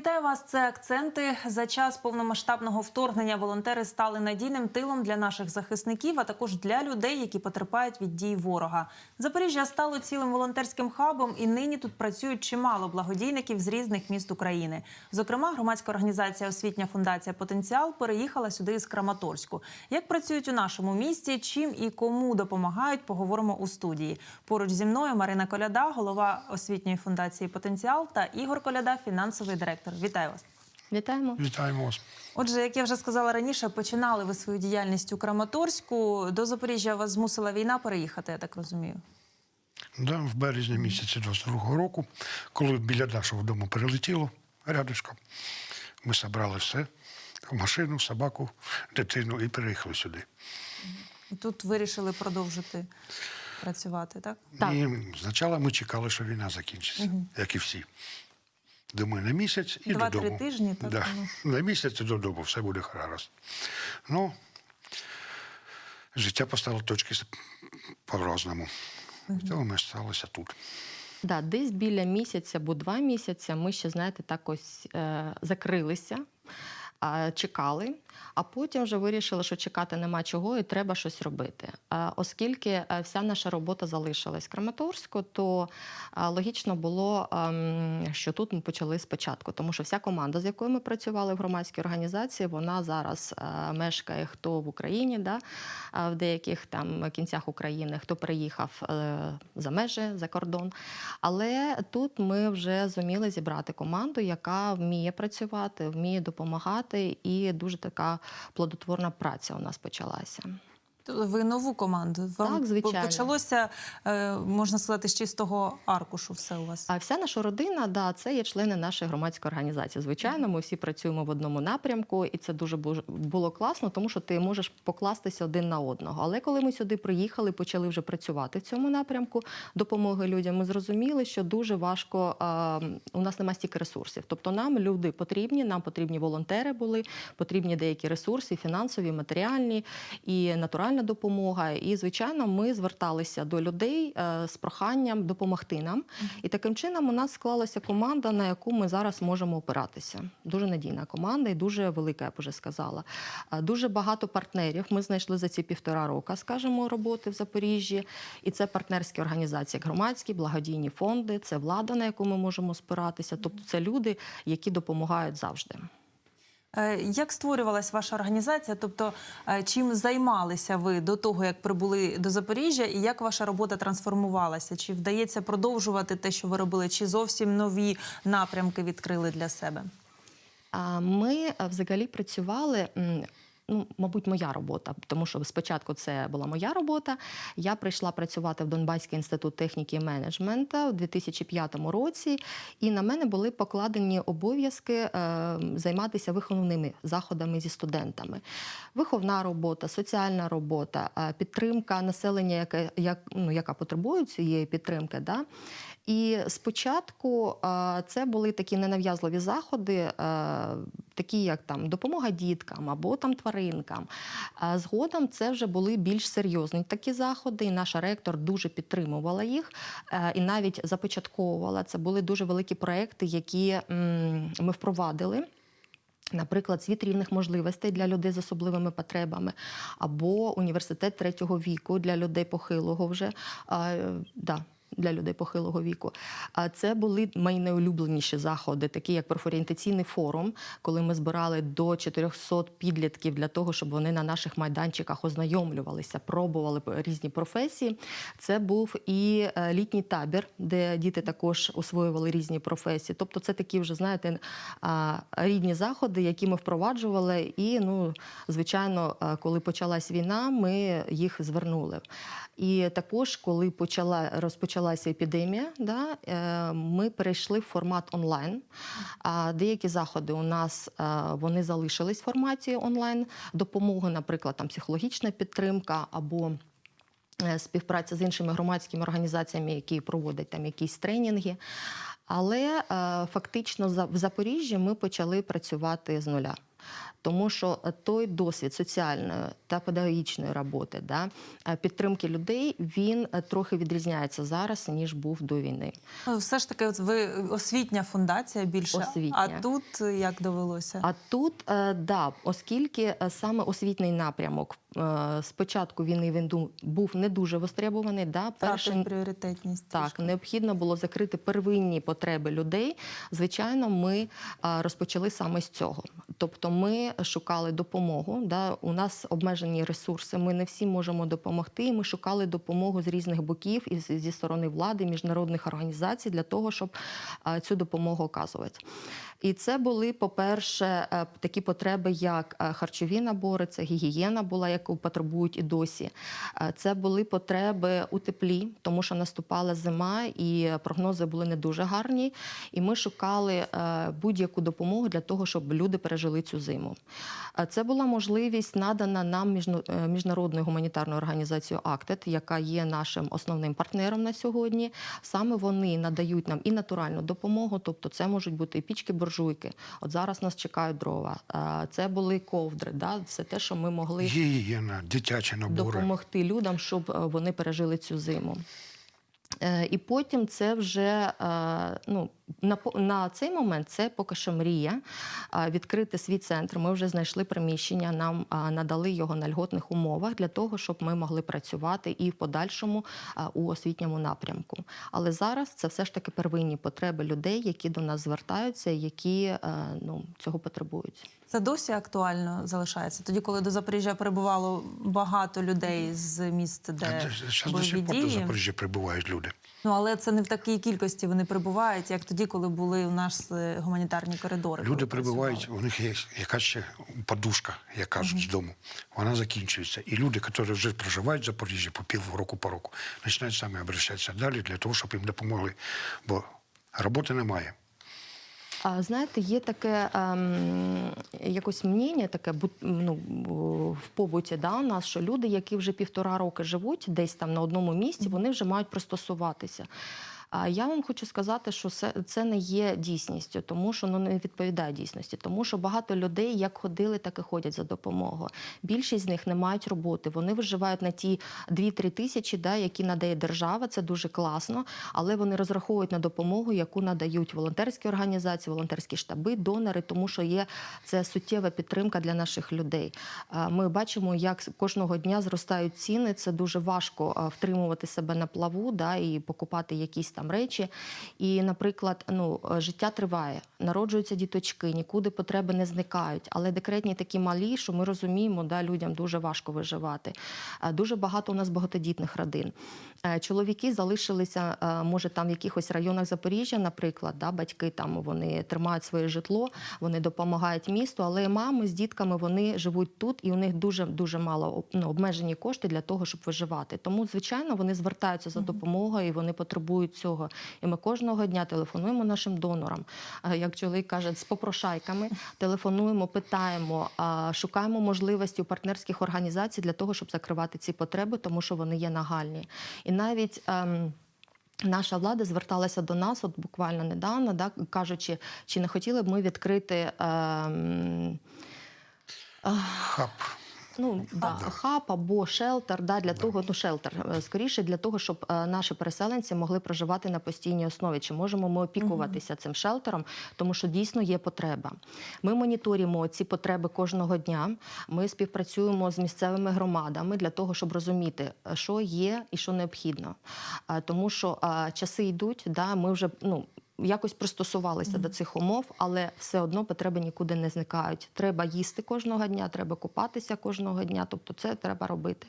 Вітаю вас. Це акценти. За час повномасштабного вторгнення волонтери стали надійним тилом для наших захисників, а також для людей, які потерпають від дій ворога. Запоріжжя стало цілим волонтерським хабом, і нині тут працюють чимало благодійників з різних міст України. Зокрема, громадська організація Освітня фундація Потенціал переїхала сюди із Краматорську. Як працюють у нашому місті, чим і кому допомагають, поговоримо у студії. Поруч зі мною Марина Коляда, голова освітньої фундації Потенціал та Ігор Коляда, фінансовий директор. Вітаю вас. Вітаємо. Вітаємо вас. Отже, як я вже сказала раніше, починали ви свою діяльність у Краматорську. До Запоріжжя вас змусила війна переїхати, я так розумію. Да, в березні місяці 22-го року, коли біля нашого дому перелетіло рядишком, ми зібрали все, машину, собаку, дитину і переїхали сюди. І тут вирішили продовжити працювати, так? Так. І спочатку ми чекали, що війна закінчиться, як і всі. Думаю, на місяць і Два-три додому. тижні, так, Да. ну. На місяць і додому, все буде гаразд. Ну, життя поставило точки по-разному. Тому ми сталися тут. Да, десь біля місяця або два місяці ми ще, знаєте, так ось е, закрилися, чекали, а потім вже вирішили, що чекати нема чого і треба щось робити. Оскільки е, вся наша робота залишилась в Краматорську, то е, логічно було, ем, що тут ми почали спочатку, тому що вся команда, з якою ми працювали в громадській організації, вона зараз е, мешкає хто в Україні, да, в деяких там кінцях України, хто приїхав за межі, за кордон. Але тут ми вже зуміли зібрати команду, яка вміє працювати, вміє допомагати, і дуже така плодотворна праця у нас почалася. Ви нову команду. Вам Так, звичайно. почалося, е, можна сказати, з чистого аркушу все у вас. А вся наша родина, да, це є члени нашої громадської організації. Звичайно, ми всі працюємо в одному напрямку, і це дуже бу- було класно, тому що ти можеш покластися один на одного. Але коли ми сюди приїхали, почали вже працювати в цьому напрямку допомоги людям, ми зрозуміли, що дуже важко. у нас немає стільки ресурсів. Тобто нам люди потрібні, нам потрібні волонтери були, потрібні деякі ресурси, фінансові, матеріальні і натуральна допомога. І звичайно, ми зверталися до людей е, з проханням допомогти нам. І таким чином у нас склалася команда, на яку ми зараз можемо опиратися. Дуже надійна команда і дуже велика, я б вже сказала. Е, Дуже багато партнерів ми знайшли за ці півтора року, скажімо, роботи в Запоріжжі. І це партнерські організації, як громадські, благодійні фонди, це влада, на яку ми можемо спиратися. Тобто це люди, які допомагають завжди. Е, Як створювалась ваша організація? Тобто, е, чим займалися ви до того, як прибули до Запоріжжя, і як ваша робота трансформувалася? Чи вдається продовжувати те, що ви робили, чи зовсім нові напрямки відкрили для себе? Ми е, взагалі працювали. Ну, мабуть, моя робота, тому що спочатку це була моя робота. Я прийшла працювати в Донбаський інститут техніки і менеджменту у 2005 році, і на мене були покладені обов'язки е, займатися виховними заходами зі студентами. Виховна робота, соціальна робота, е, підтримка населення, яке як, ну, яка потребує цієї підтримки. Да? І спочатку е, це були такі ненав'язливі заходи, е, такі як там допомога діткам або там тваринкам. Згодом це вже були більш серйозні такі заходи, і наша ректор дуже підтримувала їх е, і навіть започатковувала. Це були дуже великі проекти, які ми впровадили. Наприклад, світ рівних можливостей для людей з особливими потребами, або університет третього віку для людей похилого вже. А, да. Для людей похилого віку. А це були мої найулюбленіші заходи, такі як профорієнтаційний форум, коли ми збирали до 400 підлітків для того, щоб вони на наших майданчиках ознайомлювалися, пробували різні професії. Це був і е, літній табір, де діти також освоювали різні професії. Тобто, це такі вже знаєте рідні заходи, які ми впроваджували. І ну, звичайно, е, коли почалась війна, ми їх звернули. І також, коли почала розпочалася епідемія, да, е, ми перейшли в формат онлайн. Деякі заходи у нас е, вони залишились в форматі онлайн допомоги, наприклад, там психологічна підтримка або е, співпраця з іншими громадськими організаціями, які проводять там якісь тренінги. Але фактично в Запоріжжі ми почали працювати з нуля. Тому що е, той досвід соціальної та педагогічної роботи, да, е, підтримки людей, він е, трохи відрізняється зараз, ніж був до війни. Ну, Все ж таки, ви освітня фундація більше. Освітня. А тут як довелося? А тут, да, оскільки саме освітній напрямок е, з початку війни він був не дуже востребований, да, Втратив пріоритетність. Так, трішки. необхідно було закрити первинні потреби людей. Звичайно, ми розпочали саме з цього. Тобто, ми шукали допомогу. Да? У нас обмежені ресурси. Ми не всім можемо допомогти. І ми шукали допомогу з різних боків і зі сторони влади, міжнародних організацій для того, щоб цю допомогу оказувати. І це були, по-перше, е, такі потреби, як е, харчові набори, це гігієна була, яку потребують і досі. Е, Це були потреби у теплі, тому що наступала зима, і прогнози були не дуже гарні. І ми шукали е, будь-яку допомогу для того, щоб люди пережили цю зиму. Е, Це була можливість надана нам міжнародною гуманітарною організацією АКТЕТ, яка є нашим основним партнером на сьогодні. Саме вони надають нам і натуральну допомогу, тобто це можуть бути і пічки буржуйки. От зараз нас чекають дрова. Це були ковдри. Да? Це те, що ми могли Гігієна, дитячі набори. допомогти людям, щоб е, вони пережили цю зиму. Е, І потім це вже е, ну, на, по- на цей момент це поки що мрія відкрити свій центр. Ми вже знайшли приміщення, нам надали його на льготних умовах для того, щоб ми могли працювати і в подальшому у освітньому напрямку. Але зараз це все ж таки первинні потреби людей, які до нас звертаються, які е, ну, цього потребують. Це досі актуально залишається. Тоді, коли до Запоріжжя перебувало багато людей з міст, де Зараз до сих пор до. Запоріжжя прибувають люди. Ну але це не в такій кількості вони прибувають, як тоді, коли були у нас е, гуманітарні коридори. Люди прибувають, у них є якась ще подушка, як кажуть, з дому. Вона закінчується. І люди, які вже проживають в Запоріжжі по пів року по року, починають самі обращатися далі для того, щоб їм допомогли. Бо роботи немає. А знаєте, є таке ем, якось мнення, таке ну, в побуті да, у нас, що люди, які вже півтора роки живуть десь там на одному місці, вони вже мають пристосуватися. А я вам хочу сказати, що це, не є дійсністю, тому що ну, не відповідає дійсності, тому що багато людей як ходили, так і ходять за допомогою. Більшість з них не мають роботи. Вони виживають на ті 2-3 тисячі, да, які надає держава. Це дуже класно, але вони розраховують на допомогу, яку надають волонтерські організації, волонтерські штаби, донори, тому що є це суттєва підтримка для наших людей. Ми бачимо, як кожного дня зростають ціни. Це дуже важко втримувати себе на плаву, да, і покупати якісь там речі. І, наприклад, ну життя триває, народжуються діточки, нікуди потреби не зникають. Але декретні такі малі, що ми розуміємо, да, людям дуже важко виживати. Дуже багато у нас багатодітних родин. Е, Чоловіки залишилися, е, може, там в якихось районах Запоріжжя, наприклад, да, батьки там вони тримають своє житло, вони допомагають місту, але мами з дітками вони живуть тут, і у них дуже дуже мало ну, обмежені кошти для того, щоб виживати. Тому, звичайно, вони звертаються за допомогою і вони потребують цього. І ми кожного дня телефонуємо нашим донорам. Е, Як чоловік каже, з попрошайками телефонуємо, питаємо, шукаємо можливості у партнерських організацій для того, щоб закривати ці потреби, тому що вони є нагальні. І навіть. ем, Наша влада зверталася до нас, от буквально недавно, да, кажучи, чи не хотіли б ми відкрити ем, Хаб. Ну, да, хаб або шелтер, да, для того, ну шелтер е, скоріше для того, щоб е, наші переселенці могли проживати на постійній основі. Чи можемо ми опікуватися цим шелтером, тому що дійсно є потреба. Ми моніторимо ці потреби кожного дня. Ми співпрацюємо з місцевими громадами для того, щоб розуміти, е, що є і що необхідно. Е, Тому що е, часи йдуть, да, ми вже ну. Якось пристосувалися до цих умов, але все одно потреби нікуди не зникають. Треба їсти кожного дня, треба купатися кожного дня. Тобто це треба робити.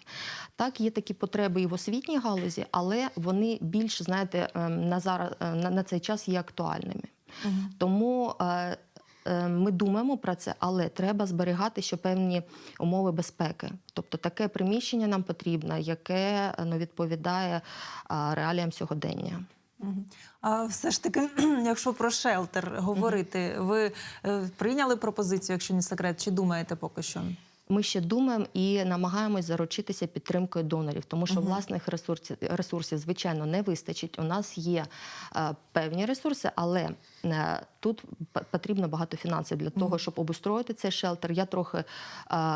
Так, є такі потреби і в освітній галузі, але вони більш, знаєте, ем, на зараз е, на, на цей час є актуальними. Тому е, е, ми думаємо про це, але треба зберігати ще певні умови безпеки. Тобто таке приміщення нам потрібно, яке ну, відповідає реаліям сьогодення. А все ж таки, якщо про шелтер говорити, ви е, прийняли пропозицію, якщо не секрет, чи думаєте поки що? Ми ще думаємо і намагаємось заручитися підтримкою донорів, тому що власних ресурсів, ресурсів звичайно не вистачить. У нас є е, певні ресурси, але е, тут потрібно багато фінансів для того, щоб обустроїти цей шелтер. Я трохи е,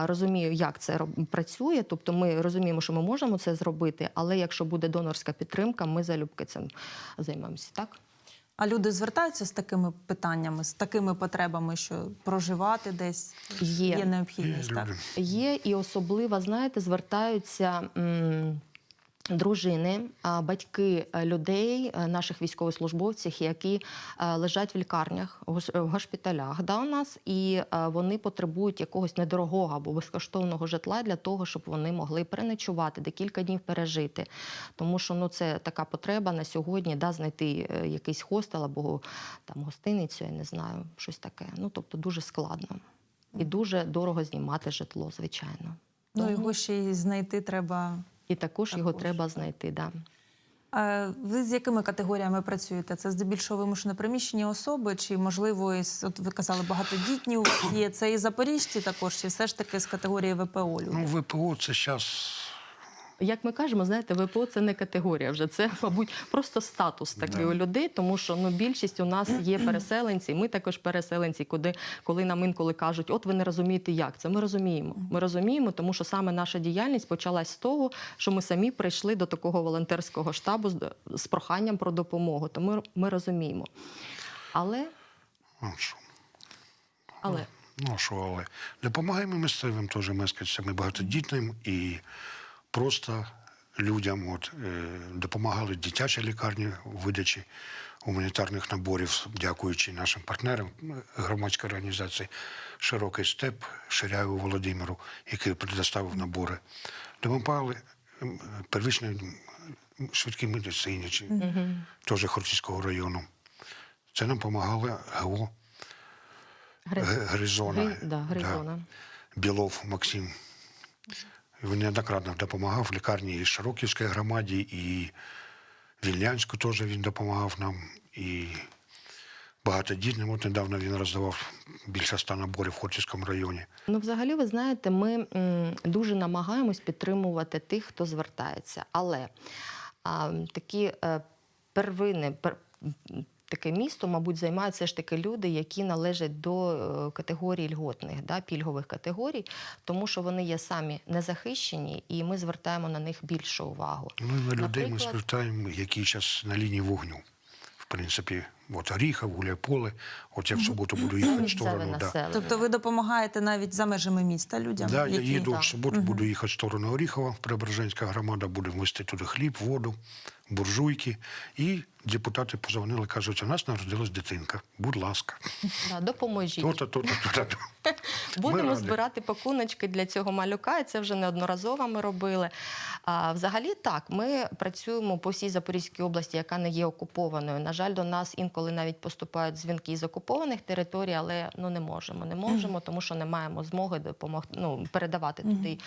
розумію, як це працює. Тобто, ми розуміємо, що ми можемо це зробити, але якщо буде донорська підтримка, ми залюбки цим займемося. Так. А люди звертаються з такими питаннями, з такими потребами, що проживати десь Є. є необхідність. Є Так? Є і особливо, знаєте, звертаються. м, Дружини, батьки е, людей, е, наших військовослужбовців, які е, лежать в лікарнях, в гос- в госпіталях да, у нас, і вони потребують якогось недорогого або безкоштовного житла для того, щоб вони могли переночувати, декілька днів пережити. Тому що ну, це така потреба на сьогодні, да, знайти якийсь хостел або там гостиницю, я не знаю, щось таке. Ну, тобто дуже складно. І дуже дорого знімати житло, звичайно. Ну його ще й знайти треба. І також, його треба знайти. Да. А Ви з якими категоріями працюєте? Це здебільшого вимушено приміщені особи, чи можливо, із от ви казали, багатодітні у вас є. Це і запоріжці також, чи все ж таки з категорії ВПО люди? Ну, ВПО це зараз Як ми кажемо, знаєте, ВПО це не категорія вже, це, мабуть, просто статус такий у людей, тому що ну, більшість у нас є переселенці, ми також переселенці, куди, коли нам інколи кажуть, от ви не розумієте, як це. Ми розуміємо. Ми розуміємо, тому що саме наша діяльність почалась з того, що ми самі прийшли до такого волонтерського штабу з, з проханням про допомогу. Тому ми розуміємо. Але, ну, але ну що, але допомагаємо місцевим теж мешканцям і багатодітним і просто людям. От, е, допомагали дитячій лікарні у видачі гуманітарних наборів, дякуючи нашим партнерам е, громадської організації Широкий степ Ширяєву Володимиру, який предоставив набори. Допомагали первичній м, швидкій медицині, чи теж Хортицького району. Це нам допомагало ГО Гри- Гризона. Гри- да, Гризона. Білов Максим. Він неоднократно допомагав в лікарні і Широківській громаді, і Вільнянську теж він допомагав нам. І багатодітним. От недавно він роздавав більше ста наборів в Хортицькому районі. Ну, взагалі, ви знаєте, ми дуже намагаємось підтримувати тих, хто звертається. Але а, такі е, первини, пер, таке місто, мабуть, займають все ж таки люди, які належать до е, категорії льготних, да, пільгових категорій, тому що вони є самі незахищені, і ми звертаємо на них більшу увагу. Ми на людей ми звертаємо, які зараз на лінії вогню. В принципі, от Оріхов, Гуляйполе, от я в суботу буду їхати в сторону. Да. Тобто ви допомагаєте навіть за межами міста людям? Да, я які... їду так. в суботу, буду їхати в сторону Оріхова. Преображенська громада буде ввести туди хліб, воду, буржуйки. І депутати позвонили, кажуть, у нас народилась дитинка. Будь ласка, Да, допоможіть. то-то, то-то, то-то. Будемо раді. збирати пакуночки для цього малюка, і це вже неодноразово ми робили. А, взагалі, так, ми працюємо по всій Запорізькій області, яка не є окупованою. На жаль, до нас інколи навіть поступають дзвінки з окупованих територій, але ну не можемо. Не можемо, тому що не маємо змоги допомогти ну, передавати туди.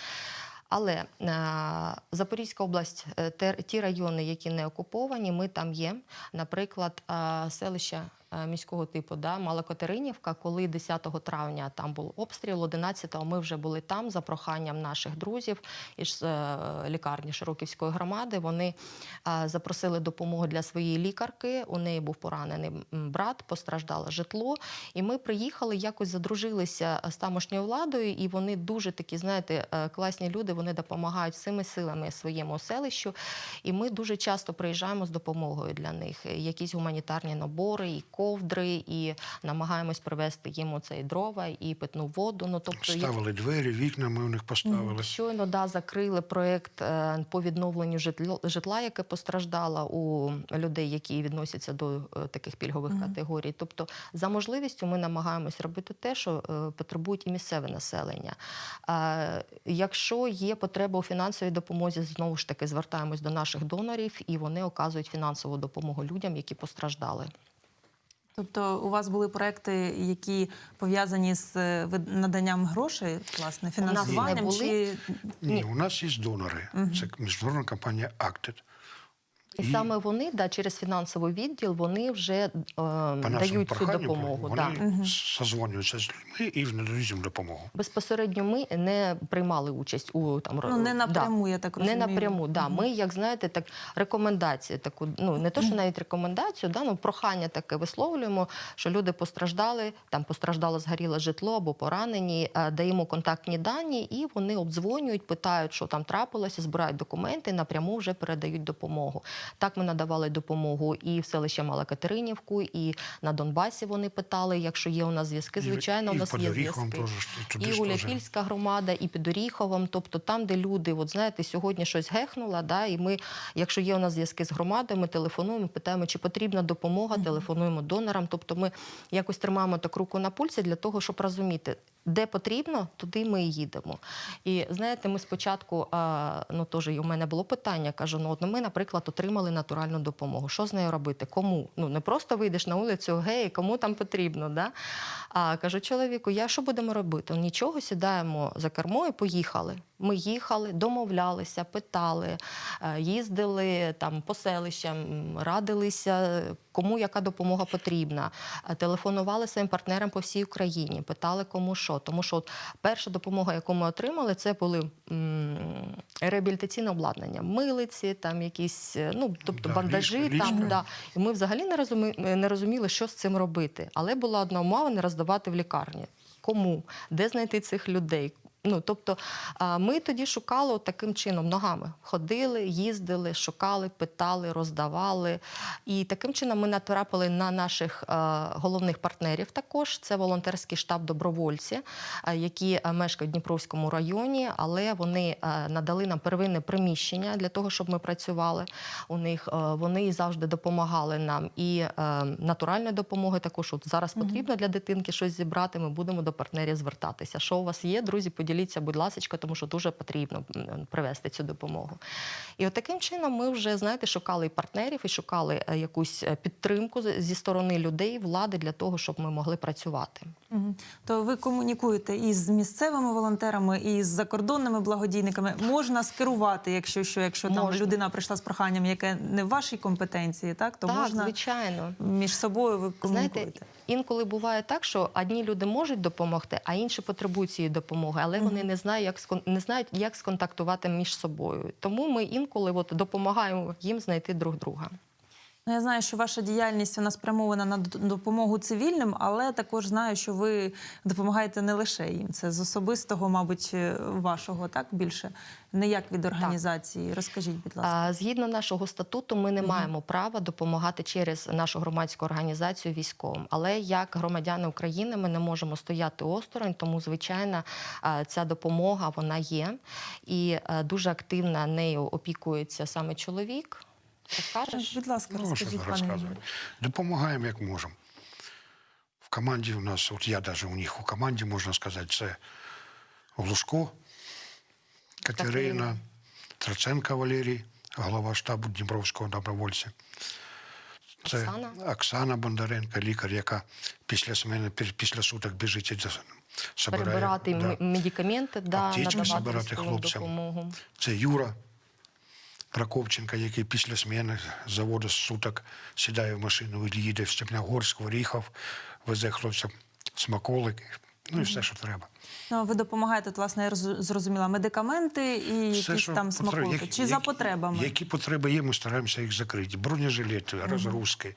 Але а, Запорізька область, тер, те- ті райони, які не окуповані, ми там є. Наприклад, а, селище е, міського типу, да, Малокатеринівка, коли 10 травня там був обстріл, 11-го ми вже були там за проханням наших друзів із е, лікарні Широківської громади. Вони е, запросили допомогу для своєї лікарки. У неї був поранений брат, постраждало житло. І ми приїхали, якось задружилися з тамошньою владою, і вони дуже такі, знаєте, е, класні люди. Вони допомагають всіми силами своєму селищу. І ми дуже часто приїжджаємо з допомогою для них. Якісь гуманітарні набори, і ковдри, і намагаємось привезти їм оцей дрова і питну воду. Ну тобто Ставили двері, вікна ми у них поставили. Щойно да, закрили проєкт е, по відновленню житло- житла, яке постраждало у людей, які відносяться до е, таких пільгових категорій. Тобто, за можливістю ми намагаємось робити те, що е, потребують і місцеве населення. Якщо є потреба у фінансовій допомозі, знову ж таки звертаємось до наших донорів, і вони оказують фінансову допомогу людям, які постраждали. Тобто у вас були проекти, які пов'язані з е, наданням грошей, власне, не фінансуванням були. чи Ні, у нас є донори. Це міжнародна компанія Acted. І, І- саме вони, да, через фінансовий відділ, вони вже е, дають цю допомогу. вони Да. созвонюються з людьми і надають їм допомогу. Безпосередньо ми не приймали участь у там Ну, не напряму, я так розумію. Не напряму, да. Ми, як знаєте, так рекомендації, таку ну не то, що навіть рекомендацію, да, ну прохання таке висловлюємо, що люди постраждали, там постраждало згоріле житло або поранені, е, даємо контактні дані, і вони обдзвонюють, питають, що там трапилося, збирають документи, напряму вже передають допомогу. Так ми надавали допомогу і в селище Малокатеринівку, і на Донбасі вони питали, якщо є у нас зв'язки, звичайно, і, у і нас є зв'язки. І ж. Гуляпільська громада, і під Оріховом, тобто там, де люди, от знаєте, сьогодні щось гехнуло, да, і ми, якщо є у нас зв'язки з громадою, ми телефонуємо, питаємо, чи потрібна допомога, телефонуємо донорам. Тобто ми якось тримаємо так руку на пульсі для того, щоб розуміти, де потрібно, туди ми і їдемо. І знаєте, ми спочатку, ну теж у мене було питання, кажу, ну от ми, наприклад, отримали натуральну допомогу. Що з нею робити? Кому? Ну не просто вийдеш на вулицю, гей, кому там потрібно. Да? А кажу чоловіку, я що будемо робити? Нічого, сідаємо за кермо і поїхали. Ми їхали, домовлялися, питали, е, їздили там по селищам, радилися, кому яка допомога потрібна. Е, Телефонували своїм партнерам по всій Україні, питали кому що. Тому що от перша допомога, яку ми отримали, це були м, реабілітаційне обладнання, милиці, там якісь, е, ну тобто Да, бандажі. ліжка, там, ліжка. да. І ми взагалі не розумі... не розуміли, що з цим робити. Але була одна умова не роздавати в лікарні. Кому? Де знайти цих людей? Ну, тобто ми тоді шукали таким чином ногами. Ходили, їздили, шукали, питали, роздавали. І таким чином ми натрапили на наших головних партнерів також. Це волонтерський штаб добровольці, які мешкають в Дніпровському районі, але вони надали нам первинне приміщення для того, щоб ми працювали у них. Вони завжди допомагали нам і натуральної допомоги. Також от зараз потрібно для дитинки щось зібрати. Ми будемо до партнерів звертатися. Що у вас є, друзі? Поділіться, будь ласка, тому що дуже потрібно м, привезти цю допомогу. І от таким чином ми вже знаєте, шукали і партнерів, і шукали е, якусь е, підтримку зі сторони людей, влади для того, щоб ми могли працювати. Мгм. То ви комунікуєте і з місцевими волонтерами, і з закордонними благодійниками. Можна скерувати, якщо що, якщо там Можна. людина прийшла з проханням, яке не в вашій компетенції, так то так, можна звичайно. між собою ви комунікуєте. Знаєте, інколи буває так, що одні люди можуть допомогти, а інші потребують цієї допомоги, але вони не знають, як не знають, як сконтактувати між собою. Тому ми інколи от допомагаємо їм знайти друг друга. Ну, я знаю, що ваша діяльність вона спрямована на допомогу цивільним, але також знаю, що ви допомагаєте не лише їм. Це з особистого, мабуть, е, вашого, так більше не як від організації. Розкажіть, будь ласка. Згідно нашого статуту, ми не маємо права допомагати через нашу громадську організацію військовим. Але як громадяни України ми не можемо стояти осторонь, тому звичайно ця допомога вона є. І е, дуже активно нею опікується саме чоловік. Розкажеш? Будь ласка, Ну, розкажіть, пане розказувати. Допомагаємо як можемо. В команді у нас, от я навіть у них у команді, можна сказати, це Глушко, Катерина. Траценко Валерій, голова штабу Дніпровського добровольця. Це Оксана. Оксана Бондаренко, лікар, яка після смени, після суток біжить і собирає. Перебирати да. медикаменти, да, Аптечки надавати військову хлопцям. допомогу. Це Юра Прокопченка, який після зміни з заводу з суток сідає в машину і їде в Степногорськ, в Оріхов, везе хлопцям смаколики, ну і все, що треба. Ну, ви допомагаєте, от, власне, я зрозуміла, медикаменти і Все, якісь там смаколики. які- Чи за потребами? Які потреби є, ми стараємося їх закрити. Бронежилети, розгрузки,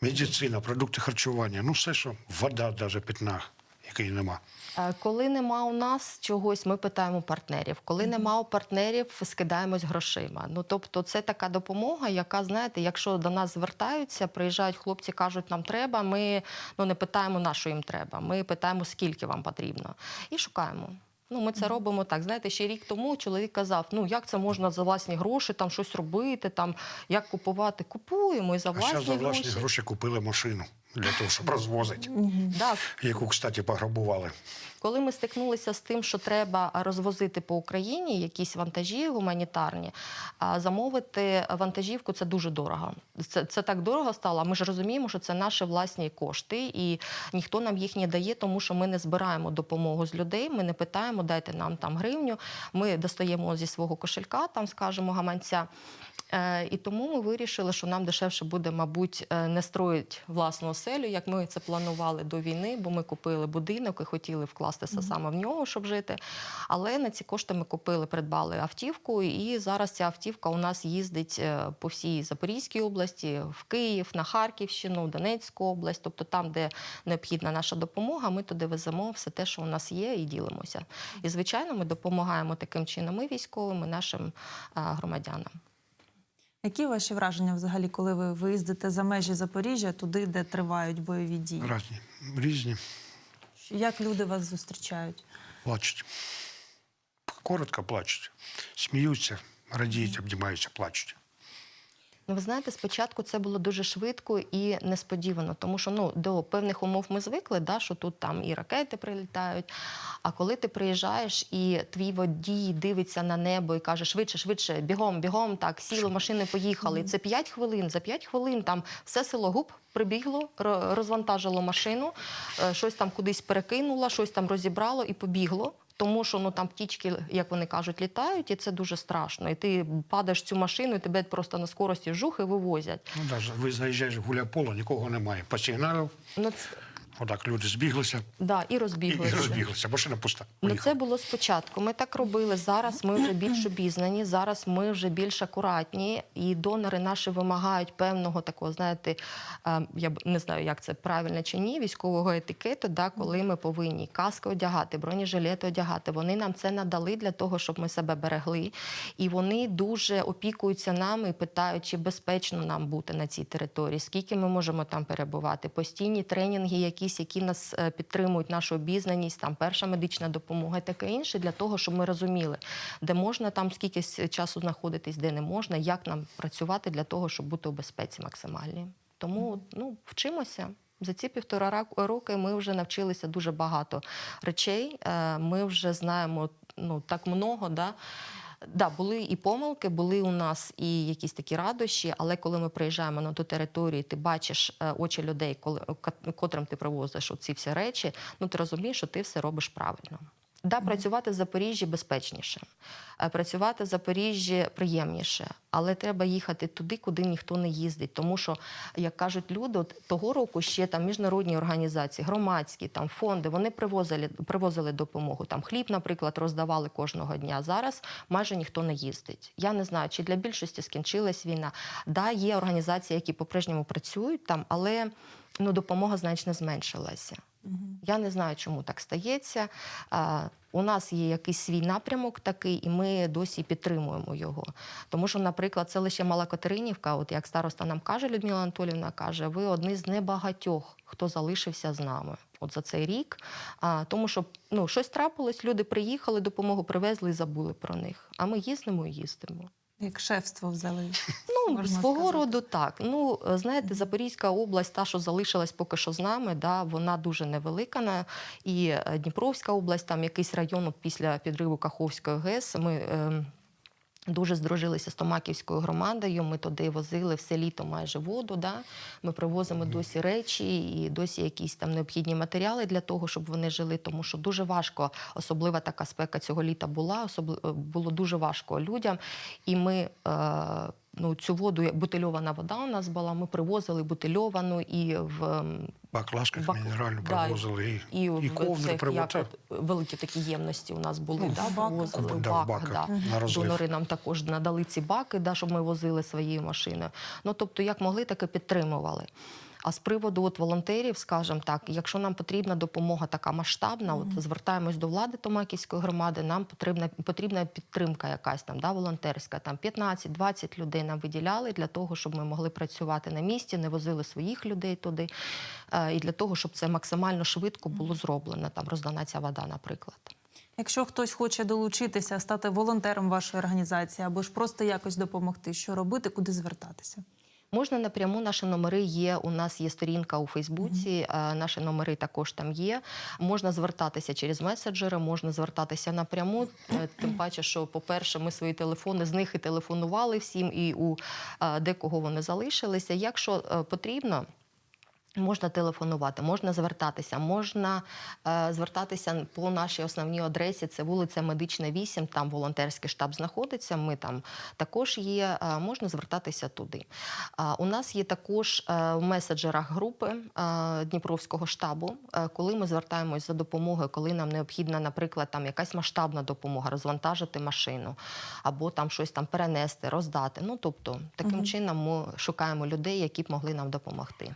медицина, продукти харчування, ну все, що вода навіть питна, якої нема. Е, Коли нема у нас чогось, ми питаємо партнерів. Коли нема у партнерів, скидаємось грошима. Ну тобто, це така допомога, яка знаєте, якщо до нас звертаються, приїжджають хлопці, кажуть, нам треба. Ми ну не питаємо, на що їм треба. Ми питаємо, скільки вам потрібно, і шукаємо. Ну, ми це робимо так. Знаєте, ще рік тому чоловік казав: ну як це можна за власні гроші там щось робити, там як купувати? Купуємо і за А власні зараз за власні гроші. гроші купили машину для того, щоб розвозити, Так, яку, кстати, пограбували. Коли ми стикнулися з тим, що треба розвозити по Україні якісь вантажі гуманітарні, а замовити вантажівку це дуже дорого. Це, це так дорого стало. а Ми ж розуміємо, що це наші власні кошти, і ніхто нам їх не дає, тому що ми не збираємо допомогу з людей. Ми не питаємо, дайте нам там гривню. Ми достаємо зі свого кошелька, там скажемо гаманця. Е, І тому ми вирішили, що нам дешевше буде, мабуть, е, не строїти власну оселю, як ми це планували до війни, бо ми купили будинок і хотіли вкластися саме в нього, щоб жити. Але на ці кошти ми купили, придбали автівку, і зараз ця автівка у нас їздить е, по всій Запорізькій області, в Київ, на Харківщину, Донецьку область, тобто там, де необхідна наша допомога, ми туди веземо все те, що у нас є, і ділимося. І звичайно, ми допомагаємо таким чином і військовим, і нашим громадянам. Які ваші враження взагалі, коли ви виїздите за межі Запоріжжя, туди, де тривають бойові дії? Разні, різні, Як люди вас зустрічають? плачуть. Коротко плачуть. Сміються, радіють, обнімаються, плачуть. Ну, ви знаєте, спочатку це було дуже швидко і несподівано, тому що ну до певних умов ми звикли, да, що тут там і ракети прилітають. А коли ти приїжджаєш і твій водій дивиться на небо і каже, швидше, швидше, бігом, бігом, так, сіли машини, поїхали. Це 5 хвилин. За 5 хвилин там все село губ прибігло, ро- розвантажило машину, е, щось там кудись перекинуло, щось там розібрало і побігло. Тому що ну там птічки, як вони кажуть, літають, і це дуже страшно. І ти падаєш в цю машину, і тебе просто на скорості жух і вивозять. Ну, даже ви заїжджаєш в гуляполо, нікого немає. Посигналив, Ну, це, отак люди збіглися да, і і, і розбіглися. розбіглися. Машина пуста. Ну, це було спочатку. Ми так робили. Зараз ми вже більш обізнані, зараз ми вже більш акуратні, і донори наші вимагають певного такого, знаєте, е, я не знаю, як це правильно чи ні, військового етикету, да, коли ми повинні каски одягати, бронежилети одягати. Вони нам це надали для того, щоб ми себе берегли. І вони дуже опікуються нами і питають, чи безпечно нам бути на цій території, скільки ми можемо там перебувати. Постійні тренінги, якісь, які нас е, підтримують, нашу обізнаність, там перша медична допомога і таке інше, для того, щоб ми розуміли, де можна там скільки часу знаходитись, де не можна, як нам працювати для того, щоб бути у безпеці максимальній. Тому ну, вчимося. За ці півтора роки ми вже навчилися дуже багато речей. Е, Ми вже знаємо ну, так много. Да? Да, були і помилки, були у нас і якісь такі радощі, але коли ми приїжджаємо на ту територію, ти бачиш е, очі людей, коли, ко- котрим ти привозиш оці всі речі, ну ти розумієш, що ти все робиш правильно. Да, працювати в Запоріжжі безпечніше, е, працювати в Запоріжжі приємніше, але треба їхати туди, куди ніхто не їздить. Тому що, як кажуть люди, от того року ще там міжнародні організації, громадські там фонди, вони привозили, привозили допомогу. Там хліб, наприклад, роздавали кожного дня. Зараз майже ніхто не їздить. Я не знаю, чи для більшості скінчилась війна. Да, є організації, які по-прежньому працюють там, але ну, допомога значно зменшилася. Я не знаю, чому так стається. А, у нас є якийсь свій напрямок такий, і ми досі підтримуємо його. Тому що, наприклад, це лише Мала Катеринівка, от як староста нам каже, Людмила Анатолівна каже, ви одні з небагатьох, хто залишився з нами. От за цей рік, а, тому що ну щось трапилось, люди приїхали, допомогу привезли і забули про них. А ми їздимо і їздимо. Як шефство взяли? Ну, можна свого сказати. роду так. Ну, е, знаєте, Запорізька область, та, що залишилась поки що з нами, да, вона дуже невелика. І е, Дніпровська область, там якийсь район після підриву Каховської ГЕС. Ми е, дуже здружилися з Томаківською громадою. Ми туди возили все літо майже воду. Да? Ми привозимо досі речі і досі якісь там необхідні матеріали для того, щоб вони жили. Тому що дуже важко, особлива така спека цього літа була, особливо було дуже важко людям. І ми. Е, Ну, цю воду, бутильована вода у нас була, ми привозили бутильовану і в баклажках Бак- мінеральну да, привозили, і, і, і, ковдри привозили. великі такі ємності у нас були, Ну, да, бак, привозили Да, бак, баках, Да. на. Донори нам також надали ці баки, да, щоб ми возили своєю машиною. Ну, тобто, як могли, так і підтримували. А з приводу от волонтерів, скажімо так, якщо нам потрібна допомога така масштабна, от звертаємось до влади Томаківської громади, нам потрібна потрібна підтримка якась там, да, волонтерська. Там 15-20 людей нам виділяли для того, щоб ми могли працювати на місці, не возили своїх людей туди. Е, і для того, щоб це максимально швидко було зроблено, там роздана ця вода, наприклад. Якщо хтось хоче долучитися, стати волонтером вашої організації або ж просто якось допомогти, що робити, куди звертатися? Можна напряму наші номери є. У нас є сторінка у Фейсбуці. е, Наші номери також там є. Можна звертатися через меседжери, можна звертатися напряму. Е, Тим паче, що, по-перше, ми свої телефони з них і телефонували всім, і у е, декого вони залишилися. Якщо е, потрібно. Можна телефонувати, можна звертатися, можна е, звертатися по нашій основній адресі. Це вулиця Медична, 8, там волонтерський штаб знаходиться. Ми там також є. е, можна звертатися туди. А, у нас є також е, в меседжерах групи е, Дніпровського штабу, е, коли ми звертаємось за допомогою, коли нам необхідна, наприклад, там якась масштабна допомога, розвантажити машину або там щось там перенести, роздати. Ну тобто, таким Мгм. чином ми шукаємо людей, які б могли нам допомогти.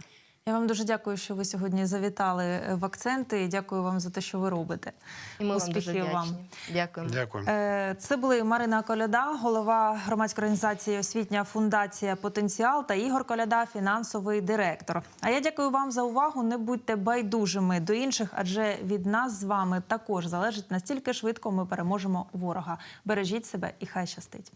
Я вам дуже дякую, що ви сьогодні завітали е, в акценти. і Дякую вам за те, що ви робите. І ми вам дуже Успіхів вам. вдячні. Дякуємо. Дякую. Е, Це були Марина Коляда, голова громадської організації Освітня фундація Потенціал та Ігор Коляда, фінансовий директор. А я дякую вам за увагу. Не будьте байдужими до інших, адже від нас з вами також залежить настільки швидко ми переможемо ворога. Бережіть себе і хай щастить.